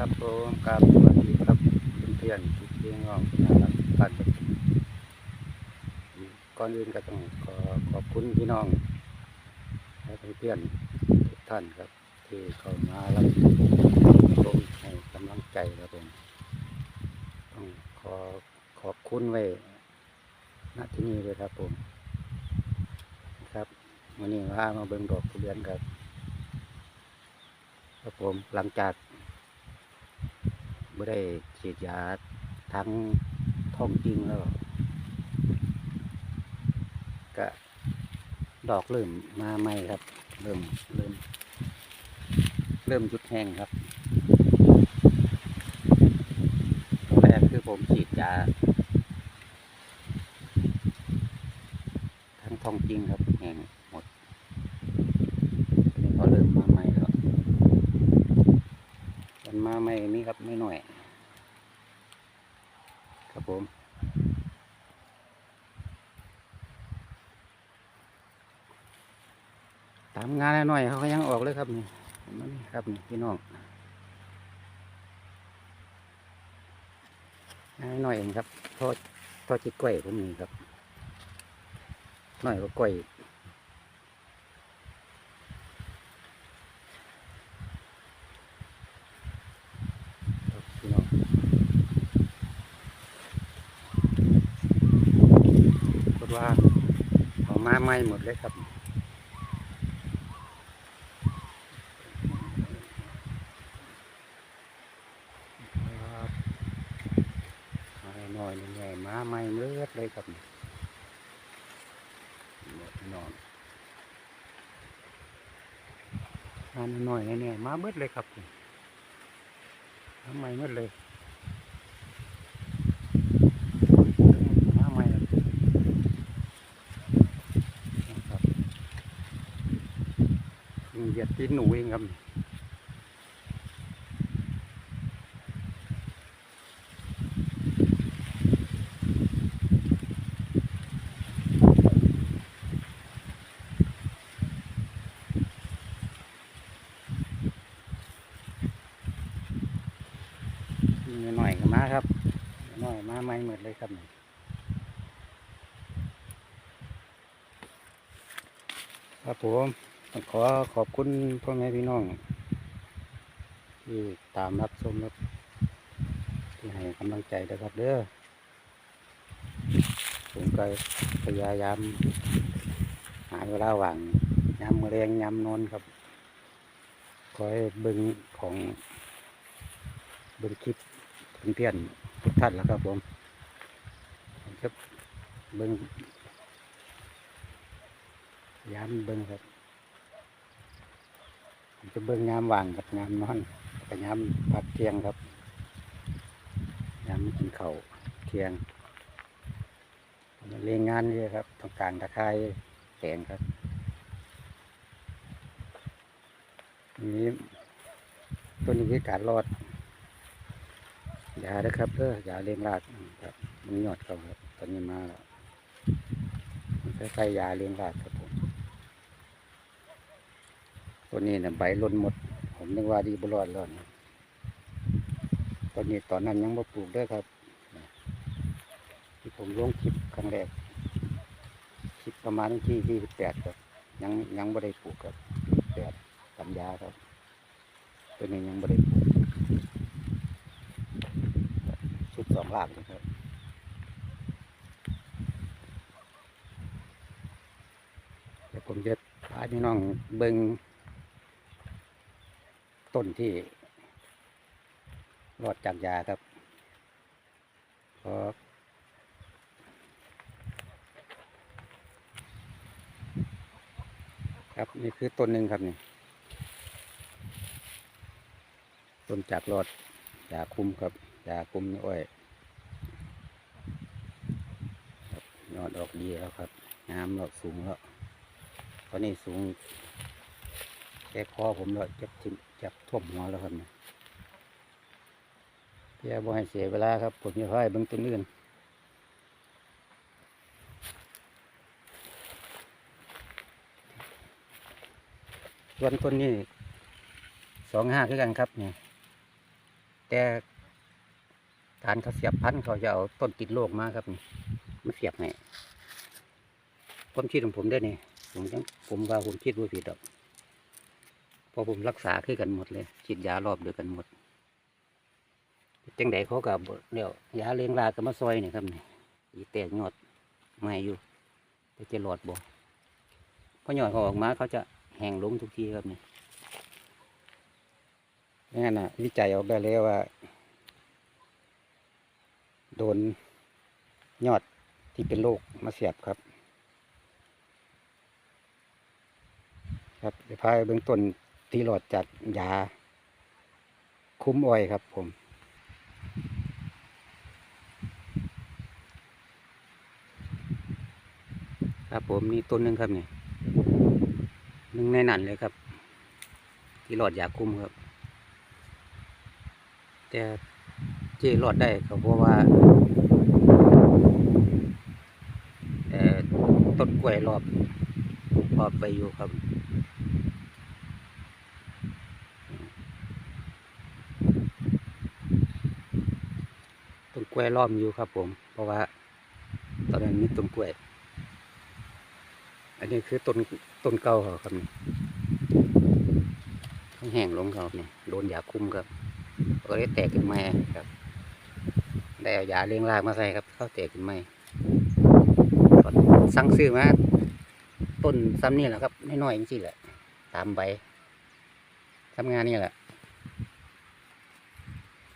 ครับผมครับสวัสดีครับเพื่อนๆทุกพี่น้องน่ารักทุกท่านก่อนอื่นก็ต้องขอขอบคุณพี่น้องและเพื่อนๆทุกท่านครับ ที่เข้ามารับชมให้กำลังใจครับผมต้องขอขอบคุณไว้ณที่นี้เลยครับผมครับวันนี้ว่ามาเบิ่งดอกทุเรียนครับครับผมหลังจาก ไม่ได้ฉีดยาทั้งท้องจริงแล้ว ก็ดอกเริ่มมาใหม่ครับ เริ่มเริ่ม เริ่มหยุดแห้งครับแรกคือผมฉีดยาทั้งท้องจริงครับแห้งหมดทีนี้ก็เริ่มมาใหม่แล้ว มันมาไม่นี่ครับไม่หน่อย ครับผมตามงานหน่อยเขาก็ยังออกเลยครับนี่นี่ครับนี่พี่น้องหน่อยเองครับทอดทอดจิตกล้วยผมนี่ครับหน่อยก็กล้วยครับพี่น้องกดว่าามาไหม้หมดเลยครับมาหน่อยใหญ่ๆมาไม่เลือดเลยครับนี่หมดนอนมาหน่อยๆแน่ๆมาเบิดเลยครับทำไมเบิดเลยมาใหม่แล้วนะครับ เหยียดตีนหนูเองครับมีหน่อยมาครับหน่อยมาไม่หมดเลยครับครับผม ขอขอบคุณพ่อแม่พี่น้อง ที่ตามรับชมรับที่ให้กำลังใจนะครับเด้อผมก็พยายาม หาเวลาว่างยามมะเร็งยามนอนครับคอยเบึงของเบิ่งคลิปเพื่อนๆทุกท่านแล้วครับผมผมจะเบิ่งยามเบิ่งครับ จะเบิ่งยามว่างกับยามนอนกับยามพักเที่ยงครับยามกินเข้าเที่ยงเรียนงานนี่ครับต้องการตะไคร้แสงครับนี้ตัวนี้คือการรอดยาด้อครับเด้อยาเลี้ยงรากครับมันยอดเขาครับตอนนี้มาแล้วใกล้ยาเลี้ยงรากครับผม ตัวนี้เนี่ยใบล่นหมด ผมนึกว่าดีบรอดแล้วนะตอนนี้ตอนนั้นยังไม่ปลูกด้วยครับ ที่ผมลงคลิปครั้งแรกคลิปประมาณที่ที่สิบแปดครับ ยังยังไม่ได้ปลูกครับแปดกันยาครับ ตัวนี้ยังไม่ได้ปลูกชุดสองลากนะครับผมจะพาพี่น้องเบิง ต้นที่รอดจากยาครับขอครับนี่คือต้นหนึ่งครับนี่ต้นจากรอดยาคุมครับยาคุมนี่อ้อยยอดออกดีแล้วครับน้ำเราสูงแล้วตอนนี้สูงแค่คอผมแล้วจับทิ่ม จับท่วมหัวแล้วครับเนี่ยเพี่อบ่ให้เสียเวลาครับผมจะให้เบิ่งต้นอื่นส่วนต้นนี้สองห้าคือกันครับเนี่ยแต่การเขาเสียบพันธุ์เขาจะเอาต้นติดโลกมาครับนี่มาเสียบให้ความคิดของผมได้อนี่ผมยังผมว่าผมคิดว่าผิดดอก พอผมรักษาคือกันหมดเลยฉีดยารอบเดียวกันหมดจังใดเขากับเดี๋ยวยาเลี้ยงลาก็มาซอยนี่ครับนี่อีแตกยอดไม่อยู่แต่จะหลอดบ่พอยอดเขาออกมาเขาจะแห้งลงทุกทีครับนี่งั้นน่ะ วิจัยออกได้แล้วว่า โดนยอดที่เป็นโรคมาเสียบครับ ครับเดี๋ยวพาไปเบื้องต้น ที่หลอดจากยา คุ้มอ้อยครับผม ครับผมนี่ต้นหนึ่งครับเนี่ยหนึ่งในนั้นเลยครับ ที่หลอดยาคุ้มครับ แต่เจหลอดได้ก็เพราะว่าต้นกล้วยรอบรอบไปอยู่ครับ ต้นก ล้วยล้อมอยู่ครับผม เพราะว่า ตอนนั้นมีต้นกล้วย อันนี้คือต้นต้นเก่าเขาครับนี่ต้งแห้งลงเขาเนี่ยโดนยาคุ้มครับก็เลยแตกขึ้นมาครับ ได้เอายาเลี้ยงรากมาใส่ครับ เข้าแตกขึ้นมาสั่งซื้อมาต้นซ้ำนี่แหละครับน้อยๆจริงๆแหละ ตามใบทำงานนี่แหละ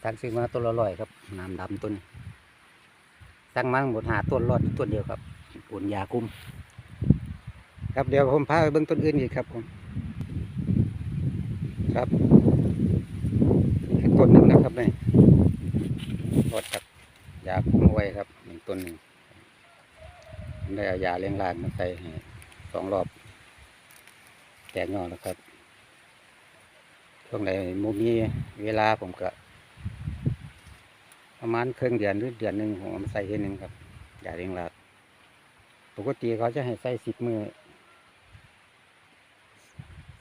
สั่งซื้อมาต้นละร้อยครับน้ำดำต้นนี้ สั่งมาหมดหาต้นรอดต้นเดียวครับอุ่นยาคุมครับเดี๋ยวผมพาไปเบื้องต้นอื่นอีกครับผมครับต้นหนึ่งนะครับนี่รอดจากยาคุมเอาไว้ครับหนึ่งต้นหนึ่งได้เอายาเลี้ยงรากมาใส่สองรอบ แตกยอดแล้วครับช่วงไหนมุมนี้เวลาผมก็ ประมาณเครึ่งเดือนหรือเดือนหนึ่งผมเอามาใส่ทีหนึ่งครับยาเลี้ยงรากปกติเขาจะให้ใส่สิบมือ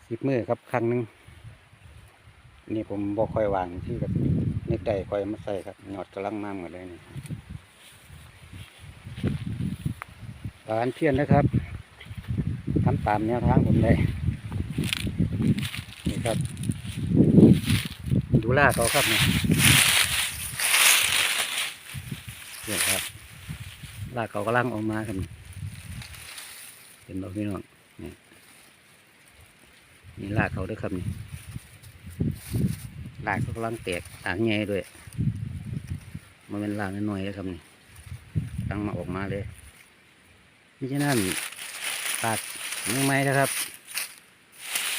สิบมือครับครั้งหนึ่งนี่ผมบอกค่อยวางที่กับนึกได้ค่อยมาใส่ครับหยอดกำลังมากหมดเลยนี่หวานเพี้ยนนะครับทำตามแนวทางผมได้นี่ครับ ดูล่าเขาครับเนี่ย นี่ครับลากเขากำลังออกมาครับเห็นบ่พี่น้องนี่นี่ลากเขาด้วยครับนี่ลากเขากำลังแตกอ่างใหญ่ด้วยมันเป็นลากน้อยๆเลยครับนี่ตั้งมาออกมาเลยมิฉะนั้นปากยังไม้นะครับ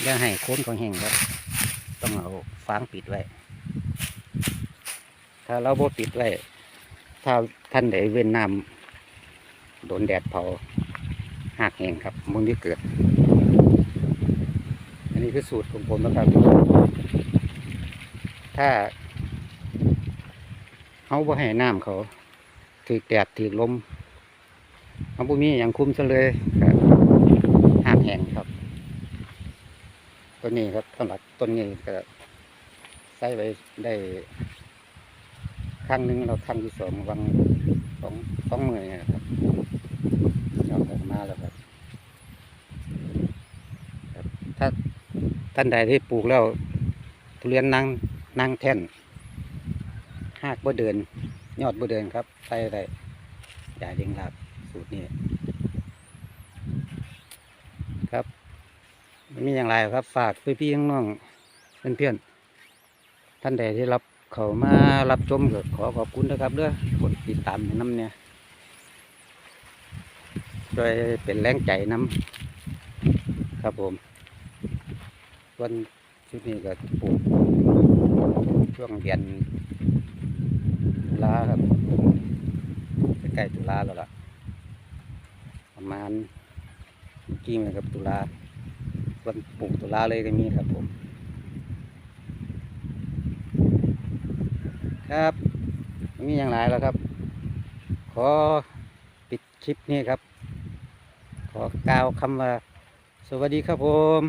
อย่าให้โค้นของแห้งครับ ต้องเอาฟางปิดไว้ ถ้าเราโบปิดไว้ ถ้าท่านใดเว้นน้ำโดนแดดเผาหักแห้งครับมึงที่เกิด อันนี้คือสูตรของผมนะครับ ถ้าเขาบ่ให้น้ำเขาถือแดดถือลมเขาบ่มีอย่างคุ้มซะเลยครับหักแห้งครับตัวนี้ครับสำหรับต้นนี้ก็ใส่ไว้ได้ รั้งหนึ่งเราครั้งที่สองวังสองสองมือเนี่ยครับเอาออกมาแล้วครับ ถ้าท่านใดที่ปลูกแล้ว ทุเรียนนางนางแท่นหากบ่เดิน ยอดบ่เดินครับใส่ได้ยาเลี้ยงรากสูตรนี้ครับมีอย่างไรครับ ฝากพี่ๆน้องๆเพื่อนๆท่านใดที่รับ เขามารับชมก็ขอขอบคุณนะครับเด้อกดติดตามน้ำเนี่ยช่วยเป็นแรงใจน้ำครับผมส่วนชุดนี้ก็ปลูกช่วงเดือนตุลาครับใกล้ตุลาแล้วล่ะ ประมาณเมื่อกี้นะครับตุลาวันปลูกตุลาเลยก็มีครับผม ครับไม่มีอย่างไรแล้วครับ ขอปิดคลิปนี้ครับ ขอกล่าวคำว่า สวัสดีครับผม